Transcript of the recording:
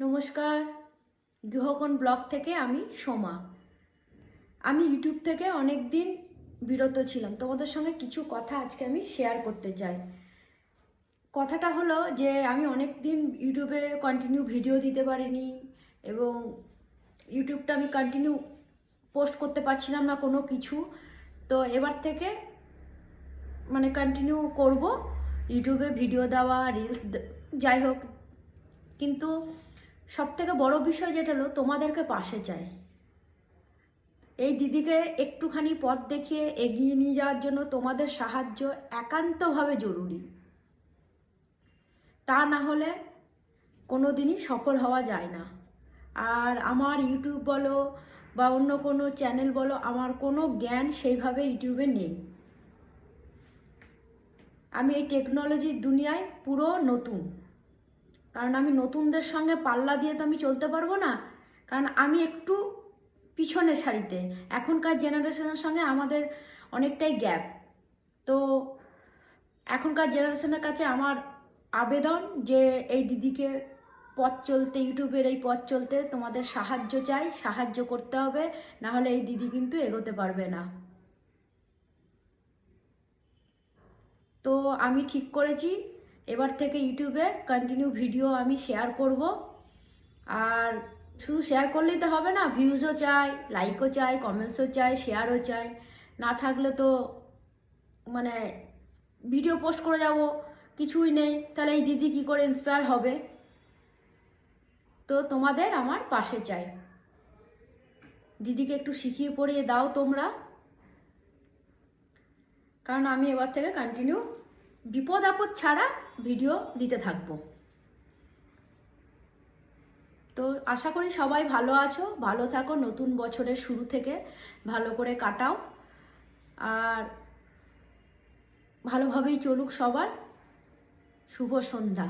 নমস্কার। গৃহকোণ ব্লগ থেকে আমি সোমা। আমি ইউটিউব থেকে অনেক দিন বিরত ছিলাম। তোমাদের সঙ্গে কিছু কথা আজকে আমি শেয়ার করতে চাই। কথাটা হলো যে, আমি অনেক দিন ইউটিউবে কন্টিনিউ ভিডিও দিতে পারিনি এবং ইউটিউবটা আমি কন্টিনিউ পোস্ট করতে পারছিলাম না কোনো কিছু। তো এবার থেকে মানে কন্টিনিউ করব। ইউটিউবে ভিডিও দেওয়া রিলস যাই হোক। কিন্তু সব থেকে বড় বিষয় যেটা হলো, তোমাদেরকে পাশে চাই। এই দিদিকে একটুখানি পথ দেখিয়ে এগিয়ে নিয়ে যাওয়ার জন্য তোমাদের সাহায্য একান্তভাবে জরুরি। তা না হলে কোনো দিনই সফল হওয়া যায় না। আর আমার ইউটিউব বলো বা অন্য কোনো চ্যানেল বলো, আমার কোনো জ্ঞান সেইভাবে ইউটিউবে নেই। আমি এই টেকনোলজির দুনিয়ায় পুরো নতুন। কারণ আমি নতুনদের সঙ্গে পাল্লা দিয়ে তো আমি চলতে পারব না। কারণ আমি একটু পিছনে সারিতে। এখনকার জেনারেশনের সঙ্গে আমাদের অনেকটাই গ্যাপ তো এখনকার জেনারেশনের কাছে আমার আবেদন যে এই দিদিকে পথ চলতে, ইউটিউবের এই পথ চলতে তোমাদের সাহায্য চাই, সাহায্য করতে হবে, না হলে এই দিদি কিন্তু এগোতে পারবে না। তো আমি ঠিক করেছি। এবার থেকে ইউটিউবে কন্টিনিউ ভিডিও আমি শেয়ার করব। আর শুধু শেয়ার করলেই তো হবে না ভিউজও চাই লাইকও চাই কমেন্টসও চাই শেয়ারও চাই। না থাকলে তো মানে ভিডিও পোস্ট করে যাব, কিছুই নেই। তাহলে এই দিদি কি করে ইন্সপায়ার হবে? তো তোমাদের আমার পাশে চাই। দিদিকে একটু শিখিয়ে পড়িয়ে দাও তোমরা। কারণ আমি এবার থেকে কন্টিনিউ বিপদ আপদ ছাড়া ভিডিও দিতে থাকব। তো আশা করি সবাই ভালো আছো, ভালো থাকো, নতুন বছরের শুরু থেকে ভালো করে কাটাও। আর ভালোভাবেই চলুক সবার। শুভ সন্ধ্যা।